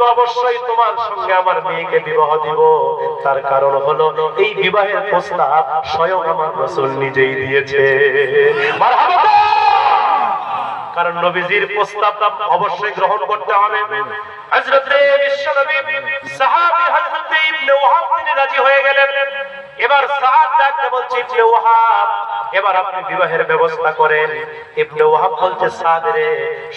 তবে অবশ্যই তোমার সঙ্গে আমার মেয়েকে বিবাহ দিব। তার কারণ হলো এই বিবাহের প্রস্তাব স্বয়ং আমার রসুল নিজেই দিয়েছে। কারণ নবীজির প্রস্তাবটা অবশ্যই গ্রহণ করতে হবে। হযরতে বিশ্বনবী সাহাবী হযরতে ইবনে রাজি হয়ে গেলেন। এবার সাদ ডাকতে বলছে, ইবনে এবার আপনি বিবাহের ব্যবস্থা করেন। ইবনে ওয়াহাব বলছে, সাদ রে,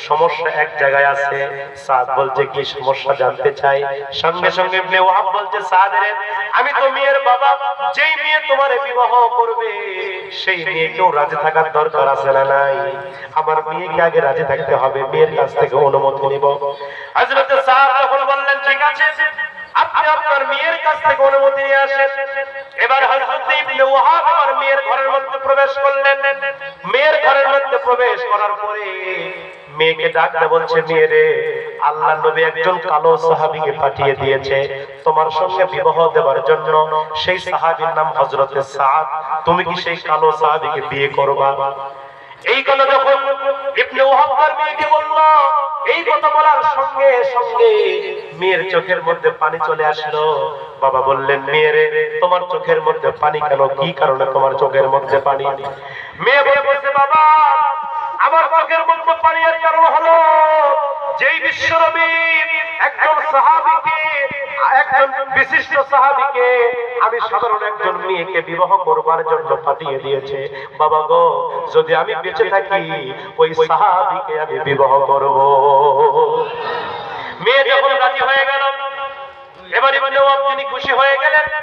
সমস্যা এক জায়গায় আছে। সাদ বলছে, কি সমস্যা জানতে চাই? সঙ্গে সঙ্গে ইবনে ওয়াহাব বলছে, সাদ রে, আমি তো মেয়ের বাবা, যেই মেয়ে তোমার বিবাহ করবে, সেই মেয়েকেও রাজি থাকার দরকার আছে না নাই? আমার মেয়েকে আগে রাজি থাকতে হবে, মেয়ের কাছ থেকে অনুমতি নিব। হযরত সাদ তখন বললেন, ঠিক আছে, আপনি আপনার মেয়ের কাছ থেকে অনুমতি নিয়ে আসেন। এবার হযরত ইবনে ওয়াহাব ঘরের মধ্যে প্রবেশ করলেন। মেয়ের ঘরের মধ্যে প্রবেশ করার পরে মেয়েকে ডাকতে বলছে মেয়ে রে আল্লাহ নবী একজন কালো সাহাবীকে পাঠিয়ে দিয়েছে। তোমার সঙ্গে বিবাহ দেওয়ার জন্য সেই সাহাবীর নাম হযরতে সাদ। তুমি কি সেই কালো সাহাবীকে বিয়ে করবা? এই কথা যখন ইবনে ওয়াহাব তার মেয়েকে বলল এই কথা বলার সঙ্গে সঙ্গে মেয়ের চোখের মধ্যে পানি চলে আসলো। বাবা বললেন, মেয়েরে, তোমার চোখের মধ্যে পানি কেন? কি কারণে তোমার চোখের মধ্যে পানি? মেয়ে বলে বলছে, বাবা, আমার চোখের মধ্যে পানি এর কারণ হলো, যেই বিশ্বরবি একজন সাহাবীকে একজন বিশিষ্ট সাহাবিকে আমি সাধারণ একজন মেয়েকে বিবাহ করবার জন্য পাঠিয়ে দিয়েছে। বাবা গো, যদি আমি বেঁচে থাকি, ওই সাহাবিকে আমি বিবাহ করব। মেয়ে যখন রাজি হয়ে গেল, এবারে তিনি খুশি হয়ে